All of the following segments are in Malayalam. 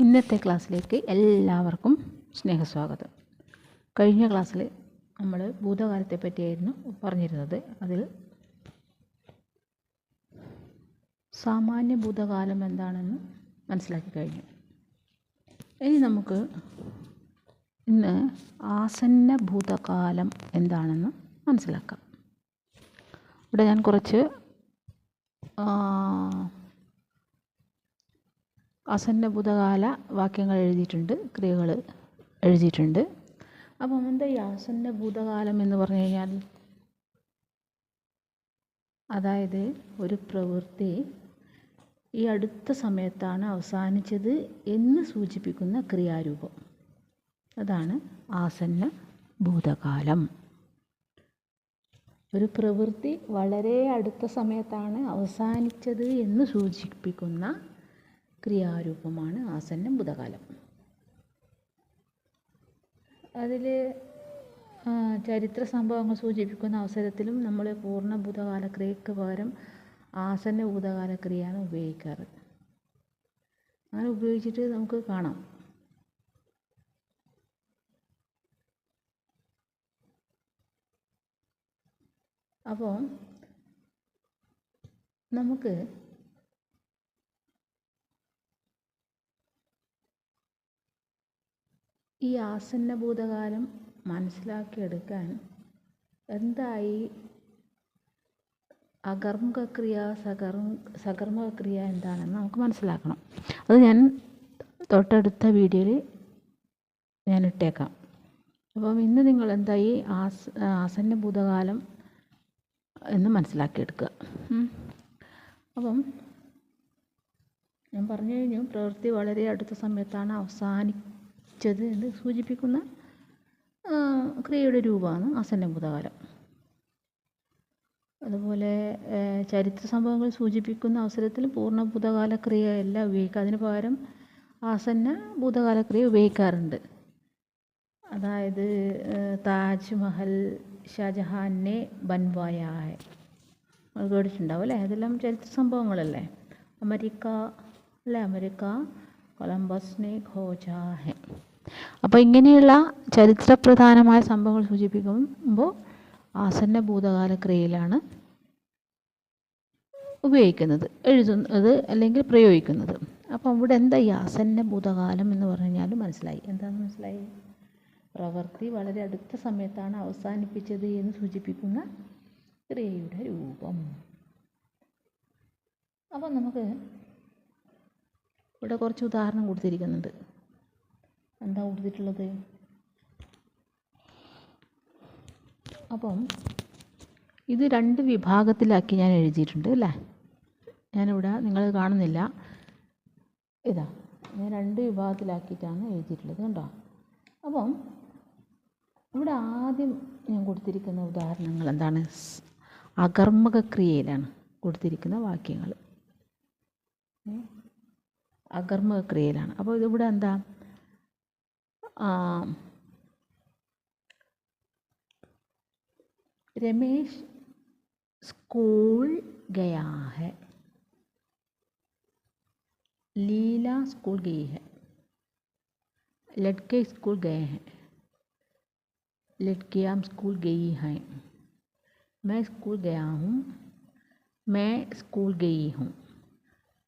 ഇന്നത്തെ ക്ലാസ്സിലേക്ക് എല്ലാവർക്കും സ്നേഹസ്വാഗതം. കഴിഞ്ഞ ക്ലാസ്സിൽ നമ്മൾ ഭൂതകാലത്തെ പറ്റിയായിരുന്നു പറഞ്ഞിരുന്നത്. അതിൽ സാമാന്യ ഭൂതകാലം എന്താണെന്ന് മനസ്സിലാക്കി കഴിഞ്ഞു. ഇനി നമുക്ക് ഇന്ന് ആസന്ന ഭൂതകാലം എന്താണെന്ന് മനസ്സിലാക്കാം. ഇവിടെ ഞാൻ കുറച്ച് ആ, ആസന്ന ഭൂതകാല വാക്യങ്ങൾ എഴുതിയിട്ടുണ്ട് ക്രിയകൾ എഴുതിയിട്ടുണ്ട്. അപ്പം എന്താ ഈ ആസന്ന ഭൂതകാലം എന്ന് പറഞ്ഞു കഴിഞ്ഞാൽ? അതായത് ഒരു പ്രവൃത്തി ഈ അടുത്ത സമയത്താണ് അവസാനിച്ചത് എന്ന് സൂചിപ്പിക്കുന്ന ക്രിയാരൂപം. അതാണ് ആസന്ന ഭൂതകാലം. ഒരു പ്രവൃത്തി വളരെ അടുത്ത സമയത്താണ് അവസാനിച്ചത് എന്ന് സൂചിപ്പിക്കുന്ന ക്രിയാരൂപമാണ് ആസന്നം ഭൂതകാലം അതിൽ ചരിത്ര സംഭവങ്ങൾ സൂചിപ്പിക്കുന്ന അവസരത്തിലും നമ്മൾ പൂർണ ഭൂതകാല ക്രിയക്ക് പകരം ആസന്ന ഭൂതകാല ക്രിയയാണ് ഉപയോഗിക്കാറ്. അങ്ങനെ ഉപയോഗിച്ചിട്ട് നമുക്ക് കാണാം. അപ്പോൾ നമുക്ക് ഈ ആസന്ന ഭൂതകാലം മനസ്സിലാക്കിയെടുക്കാൻ എന്തായി? അകർമ്മക്രിയ സകർമ്മ സകർമ്മക്രിയ എന്താണെന്ന് നമുക്ക് മനസ്സിലാക്കണം. അത് ഞാൻ തൊട്ടടുത്ത വീഡിയോയിൽ ഞാൻ ഇട്ടേക്കാം. അപ്പം ഇന്ന് നിങ്ങൾ എന്തായി? ആസ് ആസന്ന ഭൂതകാലം എന്ന് മനസ്സിലാക്കിയെടുക്കുക. അപ്പം ഞാൻ പറഞ്ഞു കഴിഞ്ഞു പ്രവൃത്തി വളരെ അടുത്ത സമയത്താണ് അവസാനിച്ചത് എന്ന് സൂചിപ്പിക്കുന്ന ക്രിയയുടെ രൂപമാണ് ആസന്ന ഭൂതകാലം. അതുപോലെ ചരിത്ര സംഭവങ്ങൾ സൂചിപ്പിക്കുന്ന അവസരത്തിൽ പൂർണ ഭൂതകാല ക്രിയയല്ല ഉപയോഗിക്കുക അതിന് പകരം ആസന്ന ഭൂതകാല ക്രിയ ഉപയോഗിക്കാറുണ്ട്. അതായത് താജ്മഹൽ ഷാജഹാനെ ബൻവായ കേട്ടിട്ടുണ്ടാവും അല്ലേ? അതെല്ലാം ചരിത്ര സംഭവങ്ങളല്ലേ? അമേരിക്ക അല്ലേ? അമേരിക്ക കൊളംബസിനെ ഖോജാ ഹെ അപ്പോൾ ഇങ്ങനെയുള്ള ചരിത്രപ്രധാനമായ സംഭവങ്ങൾ സൂചിപ്പിക്കുമ്പോൾ ആസന്ന ഭൂതകാല ക്രിയയിലാണ് ഉപയോഗിക്കുന്നത് എഴുതുന്നത് അല്ലെങ്കിൽ പ്രയോഗിക്കുന്നത്. അപ്പോൾ ഇവിടെ എന്താ ഈ ആസന്ന ഭൂതകാലം എന്ന് പറഞ്ഞാൽ മനസ്സിലായി. എന്താണെന്ന് മനസ്സിലായി? പ്രവൃത്തി വളരെ അടുത്ത സമയത്താണ് അവസാനിപ്പിച്ചത് എന്ന് സൂചിപ്പിക്കുന്ന ക്രിയയുടെ രൂപം. അപ്പോൾ നമുക്ക് ഇവിടെ കുറച്ച് ഉദാഹരണം കൊടുത്തിരിക്കുന്നുണ്ട്. എന്താ കൊടുത്തിട്ടുള്ളത്? അപ്പം ഇത് രണ്ട് വിഭാഗത്തിലാക്കി ഞാൻ എഴുതിയിട്ടുണ്ട് അല്ലേ? ഞാനിവിടെ നിങ്ങൾ കാണുന്നില്ല. ഇതാ ഞാൻ രണ്ട് വിഭാഗത്തിലാക്കിയിട്ടാണ് എഴുതിയിട്ടുള്ളത് കണ്ടോ? അപ്പം ഇവിടെ ആദ്യം ഞാൻ കൊടുത്തിരിക്കുന്ന ഉദാഹരണങ്ങൾ എന്താണ്? അകർമ്മക ക്രിയയിലാണ് കൊടുത്തിരിക്കുന്ന വാക്യങ്ങൾ? അകർമ്മക ക്രിയയിലാണ്. അപ്പോൾ ഇതിവിടെ എന്താ? Um, रमेश स्कूल गया है। लीला स्कूल गई है। लड़के स्कूल गए हैं। लड़कियाँ स्कूल गई हैं। मैं स्कूल गया हूँ। मैं स्कूल गई हूँ।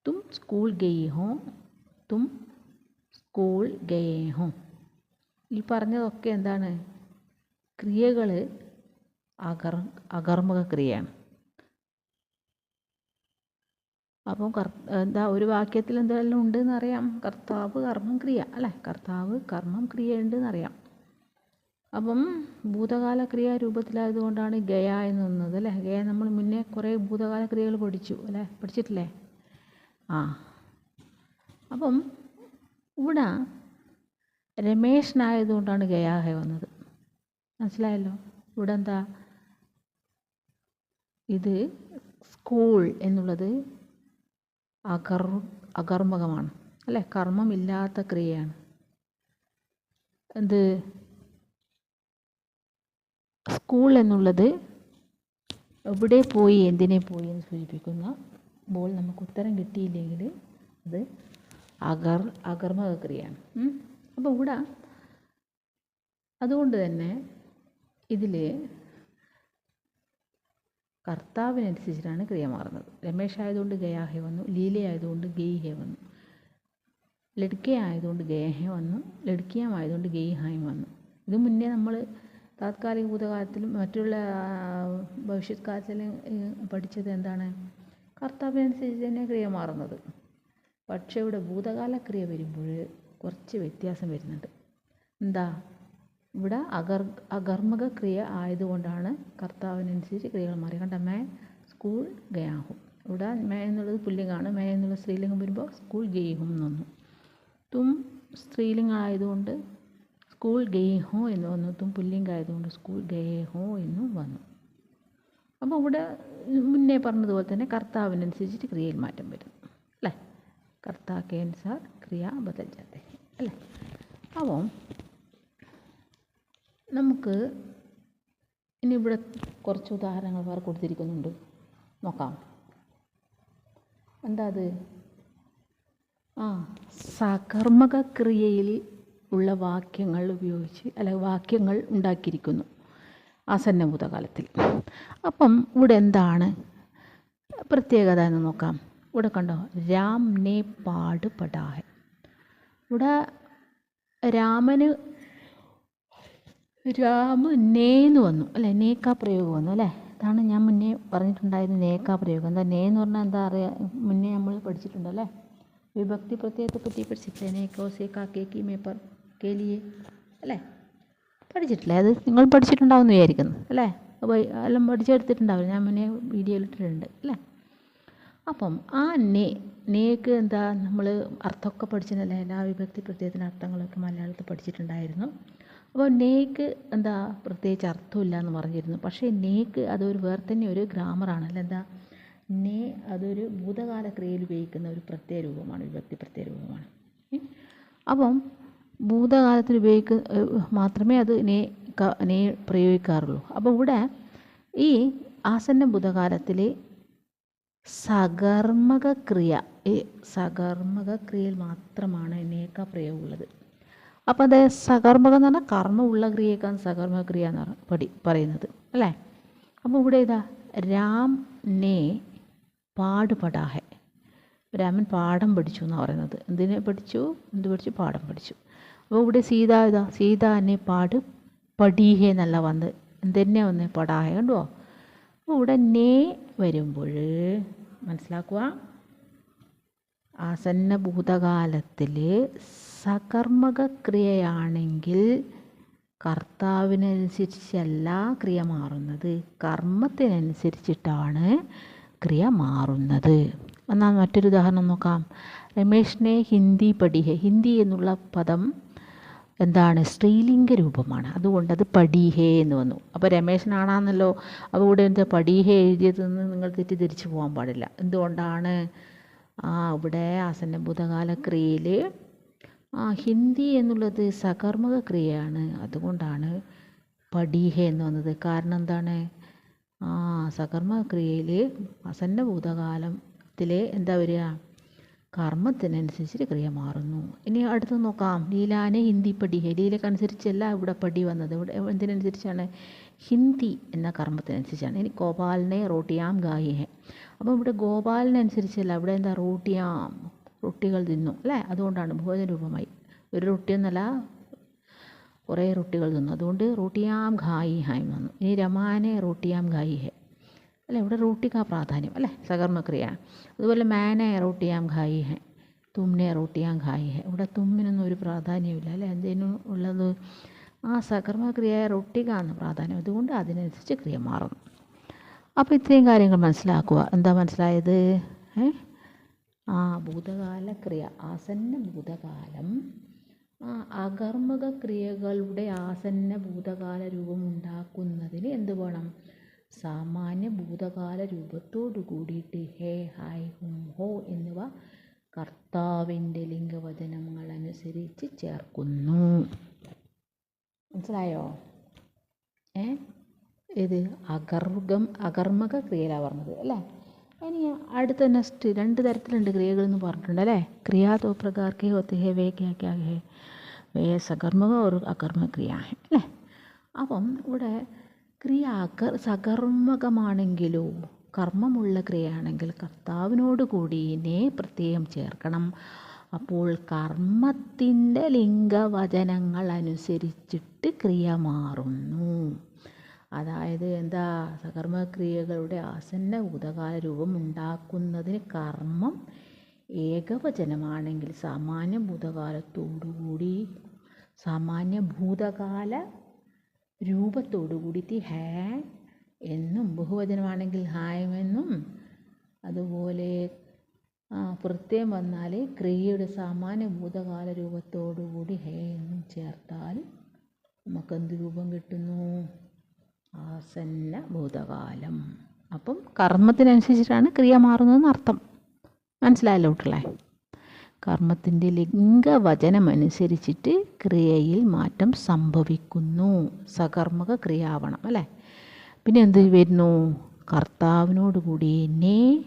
तुम स्कूल गई हो। तुम स्कूल गए हो। ഈ പറഞ്ഞതൊക്കെ എന്താണ്? ക്രിയകൾ അകർ അകർമ്മക ക്രിയയാണ്. അപ്പം കർ എന്താ ഒരു വാക്യത്തിൽ എന്തെല്ലാം ഉണ്ടെന്ന് അറിയാം? കർത്താവ് കർമ്മം ക്രിയ അല്ലേ? കർത്താവ് കർമ്മം ക്രിയ ഉണ്ട് അറിയാം. അപ്പം ഭൂതകാല ക്രിയ രൂപത്തിലായതുകൊണ്ടാണ് ഗയ എന്ന് വന്നത് അല്ലേ? ഗയ നമ്മൾ മുന്നേ കുറേ ഭൂതകാല ക്രിയകൾ പഠിച്ചു അല്ലേ? പഠിച്ചിട്ടില്ലേ? ആ. അപ്പം ഇവിടെ രമേശനായതുകൊണ്ടാണ് ഗയാഹ വന്നത്. മനസ്സിലായല്ലോ? ഇവിടെ എന്താ ഇത് സ്കൂൾ എന്നുള്ളത് അകർ അകർമ്മകമാണ്. അല്ലേ? കർമ്മമില്ലാത്ത ക്രിയയാണ്. എന്ത്? സ്കൂൾ എന്നുള്ളത് എവിടെ പോയി എന്തിനെ പോയി എന്ന് സൂചിപ്പിക്കുന്ന ബോൾ നമുക്ക് ഉത്തരം കിട്ടിയില്ലെങ്കിൽ അത് അകർ അകർമ്മക ക്രിയയാണ്. അപ്പോൾ ഇവിടെ അതുകൊണ്ട് തന്നെ ഇതിൽ കർത്താവിനനുസരിച്ചിട്ടാണ് ക്രിയ മാറുന്നത്. രമേശ് ആയതുകൊണ്ട് ഗയാഹെ വന്നു ലീല ആയതുകൊണ്ട് ഗെയ്ഹെ വന്നു ലഡ്ക്കെ ആയതുകൊണ്ട് ഗേഹെ വന്നു ലഡ്ക്കിയം ആയതുകൊണ്ട് ഗെയ്ഹായും വന്നു. ഇത് മുന്നേ നമ്മൾ താത്കാലിക ഭൂതകാലത്തിലും മറ്റുള്ള ഭവിഷ്യത് കാലത്തിലും പഠിച്ചത് എന്താണ്? കർത്താവിനനുസരിച്ച് തന്നെ ക്രിയ മാറുന്നത്. പക്ഷേ ഇവിടെ ഭൂതകാല ക്രിയ വരുമ്പോൾ കുറച്ച് വ്യത്യാസം വരുന്നുണ്ട്. എന്താ? ഇവിടെ അകർ അകർമ്മക ക്രിയ ആയതുകൊണ്ടാണ് കർത്താവിനനുസരിച്ച് ക്രിയകൾ മാറി. കണ്ട മേ സ്കൂൾ ഗയാഹും. ഇവിടെ മേ എന്നുള്ളത് പുല്ലിംഗമാണ് മേ എന്നുള്ള സ്ത്രീലിംഗം വരുമ്പോൾ സ്കൂൾ ഗെയ്ഹും എന്ന് തും സ്ത്രീലിംഗമായതുകൊണ്ട് സ്കൂൾ ഗെയ്ഹോ എന്ന് വന്നു. തും പുല്ലിംഗം ആയതുകൊണ്ട് സ്കൂൾ ഗേഹോ എന്നും വന്നു. അപ്പോൾ ഇവിടെ മുന്നേ പറഞ്ഞതുപോലെ തന്നെ കർത്താവിനനുസരിച്ചിട്ട് ക്രിയയിൽ മാറ്റം വരുന്നു. കർത്താ के अनुसार ക്രിയ ബദൽ जाते हैं അല്ലേ അപ്പോൾ നമുക്ക് ഇനി ഇവിടെ കുറച്ച് ഉദാഹരണങ്ങൾ വേറെ കൊടുത്തിരിക്കുന്നുണ്ട് നോക്കാം എന്താ അത് ആ സകർമ്മക ക്രിയയിൽ ഉള്ള വാക്യങ്ങൾ ഉപയോഗിച്ച് അല്ല വാക്യങ്ങൾ ഉണ്ടാക്കിയിരിക്കുന്നു ആസന്ന ഭൂതകാലത്തിൽ അപ്പം ഇവിടെ എന്താണ് പ്രത്യേകത എന്ന് നോക്കാം ഇവിടെ കണ്ടോ? രാം നെ പാട് പടാഹെ ഇവിടെ രാമന് രാമ നേന്ന് വന്നു. അല്ലേ? നേക്കാ പ്രയോഗം വന്നു അല്ലേ? ഇതാണ് ഞാൻ മുന്നേ പറഞ്ഞിട്ടുണ്ടായിരുന്നു നേക്കാ പ്രയോഗം. എന്താ നേ എന്ന് പറഞ്ഞാൽ എന്താ അറിയാ? മുന്നേ നമ്മൾ പഠിച്ചിട്ടുണ്ട് അല്ലേ? വിഭക്തി പ്രത്യയത്തെ പറ്റി പഠിച്ചിട്ടില്ലേ? നേക്കോ സേക്കാ കേക്കി മേപ്പർ കേലിയെ അല്ലേ? പഠിച്ചിട്ടില്ലേ? അത് നിങ്ങൾ പഠിച്ചിട്ടുണ്ടാവും എന്ന് വിചാരിക്കുന്നു. അല്ലേ? എല്ലാം പഠിച്ചെടുത്തിട്ടുണ്ടാവില്ല. ഞാൻ മുന്നേ വീഡിയോയിൽ ഇട്ടിട്ടുണ്ട്. അല്ലേ? അപ്പം ആ നേ നേക്ക് എന്താ നമ്മൾ അർത്ഥമൊക്കെ പഠിച്ചിട്ടല്ലേ എല്ലാ വിഭക്തി പ്രത്യേകത്തിന് അർത്ഥങ്ങളൊക്കെ മലയാളത്തിൽ പഠിച്ചിട്ടുണ്ടായിരുന്നു. അപ്പോൾ നേക്ക് എന്താ പ്രത്യേകിച്ച് അർത്ഥമില്ല എന്ന് പറഞ്ഞിരുന്നു. പക്ഷേ നേക്ക് അതൊരു വേറെ തന്നെ ഒരു ഗ്രാമറാണല്ലോ എന്താ? നേ അതൊരു ഭൂതകാല ക്രിയയിൽ ഉപയോഗിക്കുന്ന ഒരു പ്രത്യേക രൂപമാണ് വിഭക്തി പ്രത്യേക രൂപമാണ്. അപ്പം ഭൂതകാലത്തിൽ ഉപയോഗിക്ക മാത്രമേ അത് നേ നേ പ്രയോഗിക്കാറുള്ളൂ. അപ്പോൾ ഇവിടെ ഈ ആസന്ന ഭൂതകാലത്തിൽ സകർമ്മക ക്രിയ ഈ സകർമ്മക ക്രിയയിൽ മാത്രമാണ് നേക്ക പ്രയോഗമുള്ളത്. അപ്പോൾ അത് സകർമ്മകം എന്ന് പറഞ്ഞാൽ കർമ്മമുള്ള ക്രിയക്കാണ് സകർമ്മ ക്രിയ എന്ന് പടി പറയുന്നത്. അല്ലേ? അപ്പോൾ ഇവിടെ ഇതാ രാം നേ പാടുപടാഹെ. രാമൻ പാഠം പഠിച്ചു എന്നാണ് പറയുന്നത്. എന്തിനെ പഠിച്ചു? എന്ത് പഠിച്ചു? പാഠം പഠിച്ചു. അപ്പോൾ ഇവിടെ സീത ഇതാ സീത എന്നെ പാട് പടീഹേ എന്നല്ല വന്ന്. എന്തെന്നെ വന്ന്? പടാഹെ. കണ്ടുവോ? അപ്പോൾ ഇവിടെ നേ വരുമ്പോൾ മനസ്സിലാക്കുക ആസന്ന ഭൂതകാലത്തിൽ സകർമ്മക ക്രിയയാണെങ്കിൽ കർത്താവിനനുസരിച്ചല്ല ക്രിയ മാറുന്നത്. കർമ്മത്തിനനുസരിച്ചിട്ടാണ് ക്രിയ മാറുന്നത്. എന്നാൽ മറ്റൊരു ഉദാഹരണം നോക്കാം. രമേഷിനെ ഹിന്ദി പഠിഹെ. ഹിന്ദി എന്നുള്ള പദം എന്താണ്? സ്ത്രീലിംഗ രൂപമാണ്. അതുകൊണ്ട് അത് പടീഹേ എന്ന് വന്നു. അപ്പോൾ രമേശനാണാന്നല്ലോ. ഇവിടെ എന്താ പടീഹേ എഴുതിയതെന്ന് നിങ്ങൾ തെറ്റിദ്ധരിച്ചു പോകാൻ പാടില്ല. എന്തുകൊണ്ടാണ്? ആ ഇവിടെ ആസന്ന ഭൂതകാല ക്രിയയിൽ ആ ഹിന്ദി എന്നുള്ളത് സകർമ്മക ക്രിയയാണ് അതുകൊണ്ടാണ് പടീഹ എന്ന് വന്നത്. കാരണം എന്താണ്? ആ സകർമ്മക ക്രിയയിൽ ആസന്ന ഭൂതകാലത്തിലെ എന്താ വരിക? കർമ്മത്തിനനുസരിച്ച് ക്രിയ മാറുന്നു. ഇനി അടുത്ത് നോക്കാം. ലീലാനെ ഹിന്ദി പടിഹെ ലീലക്കനുസരിച്ചല്ല ഇവിടെ പടി വന്നത്. ഇവിടെ എന്തിനനുസരിച്ചാണ്? ഹിന്ദി എന്ന കർമ്മത്തിനനുസരിച്ചാണ്. ഇനി ഗോപാലിനെ റോട്ടിയാം ഗായിഹെ അപ്പോൾ ഇവിടെ ഗോപാലിനനുസരിച്ചല്ല. ഇവിടെ എന്താ? റോട്ടിയാം. റൊട്ടികൾ തിന്നു. അല്ലേ? അതുകൊണ്ടാണ് ഭോജന രൂപമായി ഒരു റൊട്ടിയൊന്നല്ല കുറേ റൊട്ടികൾ തിന്നു. അതുകൊണ്ട് റോട്ടിയാം ഖായി ഹായും വന്നു. ഇനി രമാനെ റോട്ടിയാം ഖായി ഹെ. അല്ലേ? ഇവിടെ റൂട്ടിക്കാ പ്രാധാന്യം അല്ലേ? സകർമ്മക്രിയ. അതുപോലെ മാനെ റൂട്ടിയാം ഘായി ഹെ തുമ്മിനെ റൂട്ടിയാം ഘായി ഹെ. ഇവിടെ തുമ്മിനൊന്നും ഒരു പ്രാധാന്യമില്ല അല്ലേ? എന്തിനും ഉള്ളത് ആ സകർമ്മക്രിയ റൊട്ടിക്കാണ് പ്രാധാന്യം. അതുകൊണ്ട് അതിനനുസരിച്ച് ക്രിയ മാറുന്നു. അപ്പോൾ ഇത്രയും കാര്യങ്ങൾ മനസ്സിലാക്കുക. എന്താ മനസ്സിലായത്? ഏ? ആ ഭൂതകാല ക്രിയ ആസന്ന ഭൂതകാലം. ആ അകർമ്മക ക്രിയകളുടെ ആസന്ന ഭൂതകാല രൂപം ഉണ്ടാക്കുന്നതിന് എന്ത് വേണം? സാമാന്യ ഭൂതകാല രൂപത്തോടു കൂടിയിട്ട് ഹേ ഹായ് ഹും ഹോ എന്നിവ കർത്താവിന്റെ ലിംഗവചനങ്ങൾ അനുസരിച്ച് ചേർക്കുന്നു. മനസ്സിലായോ? ഏ? ഇത് അകർഗം അകർമ്മക ക്രിയയിലാണ് പറഞ്ഞത് അല്ലേ? ഇനി അടുത്ത നെക്സ്റ്റ് രണ്ട് തരത്തിലുണ്ട് ക്രിയകൾ എന്ന് പറഞ്ഞിട്ടുണ്ട് അല്ലേ? ക്രിയാ തോ പ്രകാർ കെ ഹേ വേ ക്യാ വേ സകർമ്മക ഒരു അകർമ്മ ക്രിയ അല്ലേ? അപ്പം ഇവിടെ ക്രിയ അകർ സകർമ്മകമാണെങ്കിലോ കർമ്മമുള്ള ക്രിയയാണെങ്കിൽ കർത്താവിനോട് കൂടി നേ പ്രത്യേകം ചേർക്കണം. അപ്പോൾ കർമ്മത്തിന്റെ ലിംഗവചനങ്ങൾ അനുസരിച്ചിട്ട് ക്രിയ മാറുന്നു. അതായത് എന്താ? സകർമ്മക്രിയകളുടെ ആസന്ന ഭൂതകാല രൂപം ഉണ്ടാക്കുന്നതിന് കർമ്മം ഏകവചനമാണെങ്കിൽ സാമാന്യ ഭൂതകാലത്തോടുകൂടി സാമാന്യ ഭൂതകാല രൂപത്തോടുകൂടി തി ഹേ എന്നും ബഹുവചനമാണെങ്കിൽ ഹായമെന്നും അതുപോലെ ആ, പ്രത്യയം വന്നാൽ ക്രിയയുടെ സാമാന്യ ഭൂതകാല രൂപത്തോടുകൂടി ഹേ എന്നും ചേർത്താൽ നമുക്കെന്ത് രൂപം കിട്ടുന്നു? ആസന്ന ഭൂതകാലം. അപ്പം കർമ്മത്തിനനുസരിച്ചിട്ടാണ് ക്രിയ മാറുന്നതെന്ന് അർത്ഥം മനസ്സിലായല്ലോ കുട്ടികളെ? കർമ്മത്തിന്റെ ലിംഗവചനമനുസരിച്ചിട്ട് ക്രിയയിൽ മാറ്റം സംഭവിക്കുന്നു. സകർമ്മക ക്രിയാവണം അല്ലേ? പിന്നെ എന്ത് വരുന്നു? കർത്താവിനോട് കൂടി നേ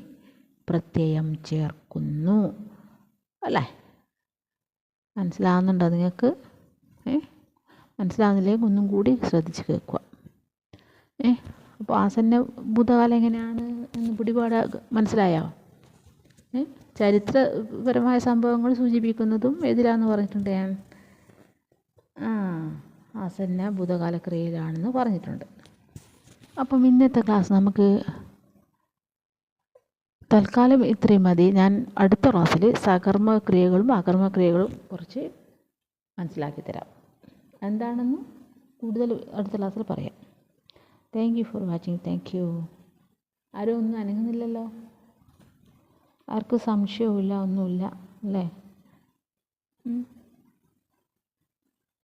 പ്രത്യയം ചേർക്കുന്നു അല്ലേ? മനസ്സിലാവുന്നുണ്ടോ നിങ്ങൾക്ക്? ഏ? മനസ്സിലാവുന്നില്ലെങ്കിൽ ഒന്നും കൂടി ശ്രദ്ധിച്ച് കേൾക്കുക. ഏ? അപ്പോൾ ആസന്ന ഭൂതകാലം എങ്ങനെയാണ് എന്ന് പിടിപാട് മനസ്സിലായോ? ഏ? ചരിത്രപരമായ സംഭവങ്ങൾ സൂചിപ്പിക്കുന്നതും ഏതിലാന്ന് പറഞ്ഞിട്ടുണ്ട് ഞാൻ? ആ ആസന്ന ഭൂതകാലക്രിയയിലാണെന്ന് പറഞ്ഞിട്ടുണ്ട്. അപ്പം ഇന്നത്തെ ക്ലാസ് നമുക്ക് തൽക്കാലം ഇത്രയും മതി. ഞാൻ അടുത്ത ക്ലാസ്സിൽ സകർമ്മ ക്രിയകളും അകർമ്മ ക്രിയകളും കുറച്ച് മനസ്സിലാക്കി തരാം. എന്താണെന്ന് കൂടുതൽ അടുത്ത ക്ലാസ്സിൽ പറയാം. Thank you for watching thank you ആരും ഒന്നും അനങ്ങുന്നില്ലല്ലോ. ആർക്കും സംശയവുമില്ല ഒന്നുമില്ല അല്ലേ.